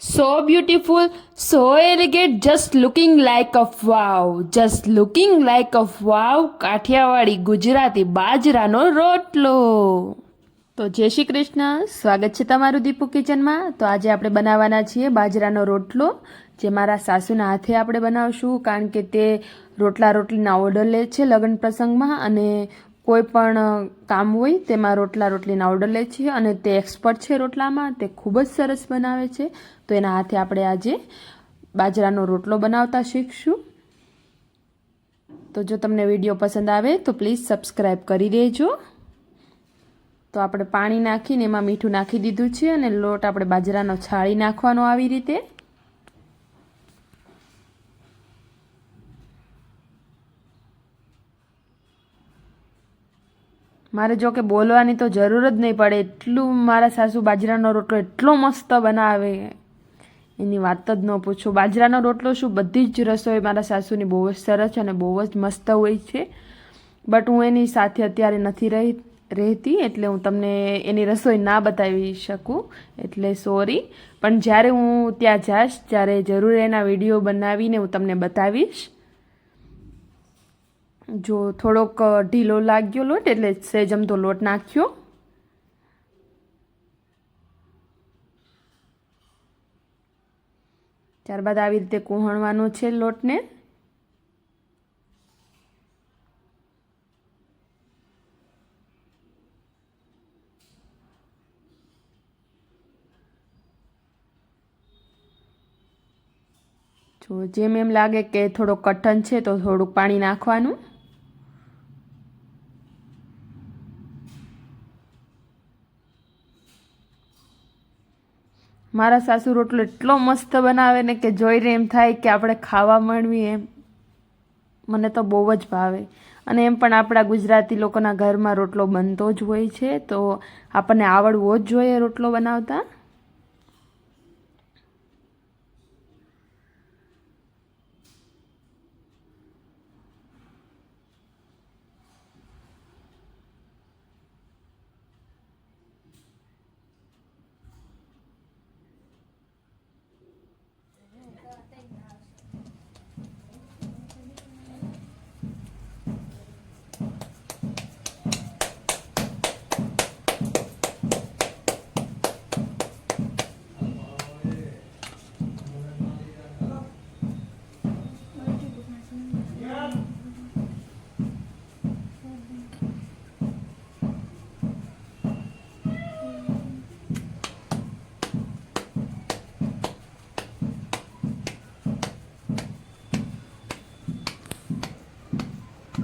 So beautiful, so elegant, just looking like a wow, just looking like a wow, Kathiawadi Gujarati બાજરાનો રોટલો. તો જય શ્રી કૃષ્ણ સ્વાગત છે તમારું દીપુ કિચનમાં. તો આજે આપણે બનાવવાના છીએ બાજરાનો રોટલો જે મારા સાસુના હાથે આપણે બનાવશું કારણ કે તે રોટલા રોટલીના ઓર્ડર લે છે લગ્ન પ્રસંગમાં અને કોઈ પણ કામ હોય તેમાં રોટલા રોટલીના ઓર્ડર લે છે અને તે એક્સપર્ટ છે રોટલામાં, તે ખૂબ જ સરસ બનાવે છે. તો એના હાથે આપણે આજે બાજરાનો રોટલો બનાવતા શીખશું. તો જો તમને વીડિયો પસંદ આવે તો પ્લીઝ સબસ્ક્રાઈબ કરી દેજો. તો આપણે પાણી નાખીને એમાં મીઠું નાખી દીધું છે અને લોટ આપણે બાજરાનો છાળી નાખવાનો આવી રીતે. મારે જો કે બોલવાની તો જરૂર જ નહીં પડે. એટલું મારા સાસુ બાજરાનો રોટલો એટલો મસ્ત બનાવે. એની વાત જ ન પૂછો. બાજરાનો રોટલો શું બધી જ રસોઈ મારા સાસુની બહુ જ સરસ અને બહુ જ મસ્ત હોય છે. બટ હું એની સાથે અત્યારે નથી રહી, રહેતી એટલે હું તમને એની રસોઈ ના બતાવી શકું. એટલે સોરી પણ જ્યારે હું ત્યાં જઈશ ત્યારે જરૂર એના વીડિયો બનાવીને હું તમને બતાવીશ. જો થોડોક ઢીલો લાગ્યો લોટ એટલે સેજમ તો લોટ નાખ્યો. ત્યારબાદ આવી રીતે કૂહણવાનો છે લોટને. જો જેમ એમ લાગે કે થોડો કઠણ છે તો થોડુંક પાણી નાખવાનું. મારા સાસુ રોટલો એટલો મસ્ત બનાવે ને કે જોઈને એમ થાય કે આપણે ખાવા મળવી એમ. મને તો બહુ જ ભાવે. અને એમ પણ આપણા ગુજરાતી લોકોના ઘરમાં રોટલો બનતો જ હોય છે, તો આપણને આવડવો જ જોઈએ રોટલો બનાવતા.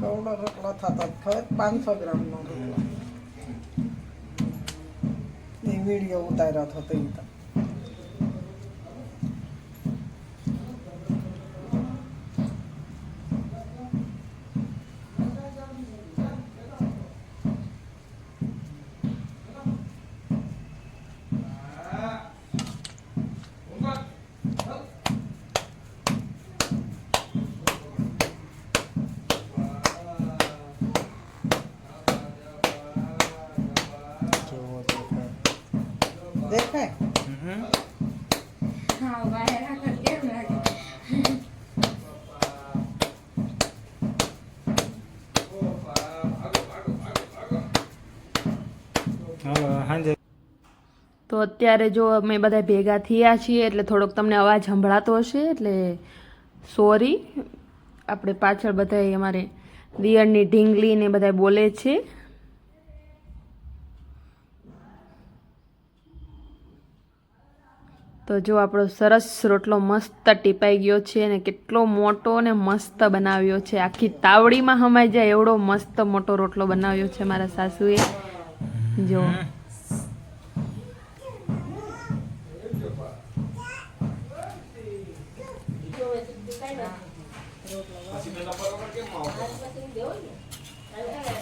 કવડો રોટલો થતો ખબર પાંચસો ગ્રામનો રોટલો એ વીડિયો ઉતાર્યો હતો તો તો અત્યારે જો અમે બધા ભેગા થયા છીએ, એટલે થોડોક તમને અવાજ સંભળાતો હશે, એટલે સોરી. આપણે પાછળ બધા અમારે દિયરની ઢીંગલી ને બધા બોલે છે. તો જો આપણો સરસ રોટલો મસ્ત ટીપાઈ ગયો છે અને કેટલો મોટો ને મસ્ત બનાવ્યો છે. આખી તાવડીમાં હમાઈ જાય એવડો મસ્ત મોટો રોટલો બનાવ્યો છે મારા સાસુએ. જો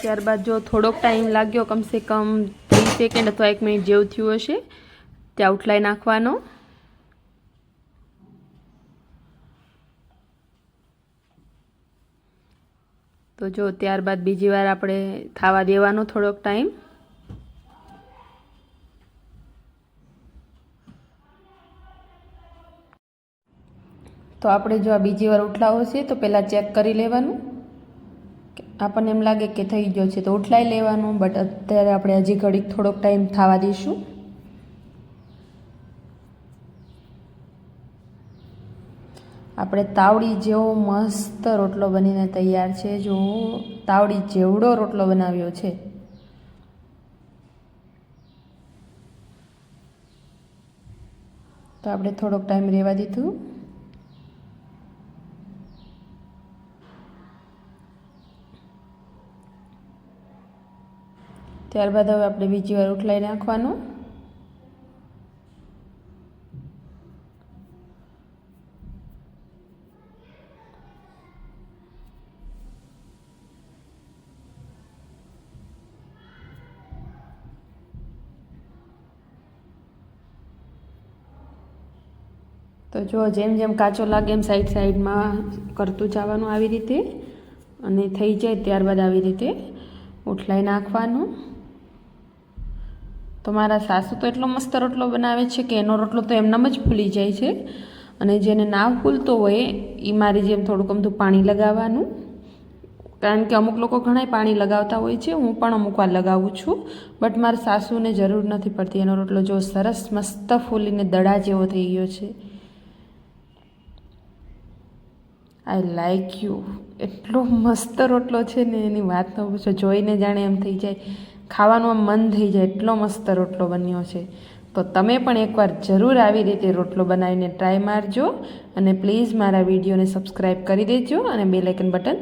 ત્યારબાદ જો થોડોક ટાઈમ લાગ્યો કમસે કમ ત્રીસ સેકન્ડ અથવા એક મિનિટ જેવું થયું હશે ત્યાં ઉઠલાઈ નાખવાનો. તો જો ત્યારબાદ બીજી વાર આપણે ખાવા દેવાનો થોડોક ટાઈમ તો આપણે જો આ બીજી વાર ઉઠલાવો છે, તો પહેલાં ચેક કરી લેવાનું. આપણને એમ લાગે કે થઈ ગયો છે, તો ઉઠલાઈ લેવાનું બટ અત્યારે આપણે હજી ઘડીક થોડોક ટાઈમ થવા દઈશું. આપણે તાવડી જેવો મસ્ત રોટલો બનીને તૈયાર છે. જો તાવડી જેવડો રોટલો બનાવ્યો છે. તો આપણે થોડોક ટાઈમ રહેવા દીધું. ત્યારબાદ હવે આપણે બીજી વાર ઉઠલાઈ નાખવાનું. તો જો જેમ જેમ કાચો લાગે એમ સાઈડ સાઈડમાં કરતું જવાનું આવી રીતે. અને થઈ જાય ત્યારબાદ આવી રીતે ઉઠલાઈ નાખવાનું. તો મારા સાસુ તો એટલો મસ્ત રોટલો બનાવે છે કે એનો રોટલો તો એમનામ જ ફૂલી જાય છે. અને જેને ના ફૂલતો હોય એ મારી જેમ થોડુંક અમથું પાણી લગાવવાનું. કારણ કે અમુક લોકો ઘણાય પાણી લગાવતા હોય છે, હું પણ અમુક વાર લગાવું છું. બટ મારા સાસુને જરૂર નથી પડતી એનો રોટલો જો સરસ મસ્ત ફૂલીને દડા જેવો થઈ ગયો છે. આઈ લાઈક યુ એટલો મસ્ત રોટલો છે ને એની વાત ન પૂછો જોઈને જાણે એમ થઈ જાય. ખાવાનું આમ મન થઈ જાય, એટલો મસ્ત રોટલો બન્યો છે. તો તમે પણ એકવાર જરૂર આવી રીતે રોટલો બનાવીને ટ્રાય મારજો અને પ્લીઝ મારા વિડીયોને સબસ્ક્રાઈબ કરી દેજો અને બેલાઇકન બટન